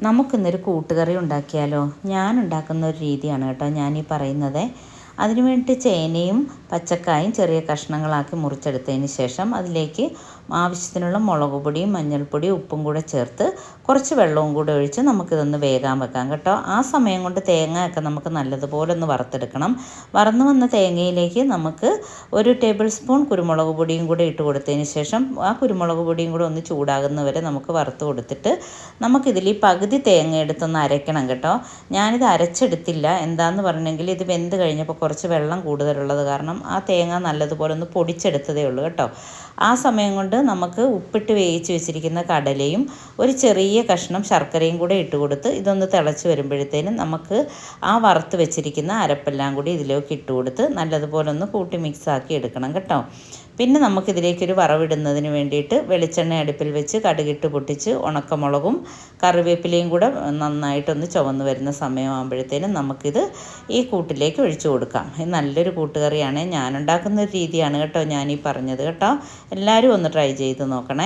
നമുക്കിന്നൊരു കൂട്ടുകറി ഉണ്ടാക്കിയാലോ? ഞാൻ ഉണ്ടാക്കുന്ന ഒരു രീതിയാണ് കേട്ടോ ഞാനീ പറയുന്നത്. അതിനു വേണ്ടി ചേനയും പച്ചക്കായും ചെറിയ കഷ്ണങ്ങളാക്കി മുറിച്ചെടുത്തതിന് ശേഷം അതിലേക്ക് ആവശ്യത്തിനുള്ള മുളക് പൊടിയും മഞ്ഞൾപ്പൊടിയും ഉപ്പും കൂടെ ചേർത്ത് കുറച്ച് വെള്ളവും കൂടെ ഒഴിച്ച് നമുക്കിതൊന്ന് വേകാൻ വെക്കാം കേട്ടോ. ആ സമയം കൊണ്ട് തേങ്ങയൊക്കെ നമുക്ക് നല്ലതുപോലെ ഒന്ന് വറുത്തെടുക്കണം. വറന്നു വന്ന തേങ്ങയിലേക്ക് നമുക്ക് ഒരു ടേബിൾ സ്പൂൺ കുരുമുളക് പൊടിയും കൂടെ ഇട്ട് കൊടുത്തതിന് ശേഷം ആ കുരുമുളക് പൊടിയും കൂടെ ഒന്ന് ചൂടാകുന്നവരെ നമുക്ക് വറുത്ത് കൊടുത്തിട്ട് നമുക്കിതിൽ ഈ പകുതി തേങ്ങ എടുത്തൊന്ന് അരയ്ക്കണം കേട്ടോ. ഞാനിത് അരച്ചെടുത്തില്ല. എന്താന്ന് പറഞ്ഞെങ്കിൽ ഇത് വെന്ത് കഴിഞ്ഞപ്പോൾ കുറച്ച് വെള്ളം കൂടുതലുള്ളത് കാരണം ആ തേങ്ങ നല്ലതുപോലെ ഒന്ന് പൊടിച്ചെടുത്തതേ ഉള്ളൂ കേട്ടോ. ആ സമയം കൊണ്ട് നമുക്ക് ഉപ്പിട്ട് വേവിച്ച് വെച്ചിരിക്കുന്ന കടലയും ഒരു ചെറിയ കഷ്ണം ശർക്കരയും കൂടെ ഇട്ട് കൊടുത്ത് ഇതൊന്ന് തിളച്ച് വരുമ്പോഴത്തേനും നമുക്ക് ആ വറുത്ത് വെച്ചിരിക്കുന്ന അരപ്പെല്ലാം കൂടി ഇതിലേക്ക് ഇട്ട് കൊടുത്ത് നല്ലതുപോലെ ഒന്ന് കൂട്ടി മിക്സാക്കി എടുക്കണം കേട്ടോ. പിന്നെ നമുക്കിതിലേക്കൊരു വറവിടുന്നതിന് വേണ്ടിയിട്ട് വെളിച്ചെണ്ണ അടുപ്പിൽ വെച്ച് കടുകിട്ട് പൊട്ടിച്ച് ഉണക്കമുളകും കറിവേപ്പിലയും കൂടെ നന്നായിട്ടൊന്ന് ചുവന്ന് വരുന്ന സമയമാകുമ്പോഴത്തേനും നമുക്കിത് ഈ കൂട്ടിലേക്ക് ഒഴിച്ചു കൊടുക്കാം. ഇത് നല്ലൊരു കൂട്ടുകറിയാണ്. ഞാനുണ്ടാക്കുന്ന ഒരു രീതിയാണ് കേട്ടോ ഞാനീ പറഞ്ഞത് കേട്ടോ. എല്ലാവരും ഒന്ന് ട്രൈ ചെയ്ത് നോക്കണേ.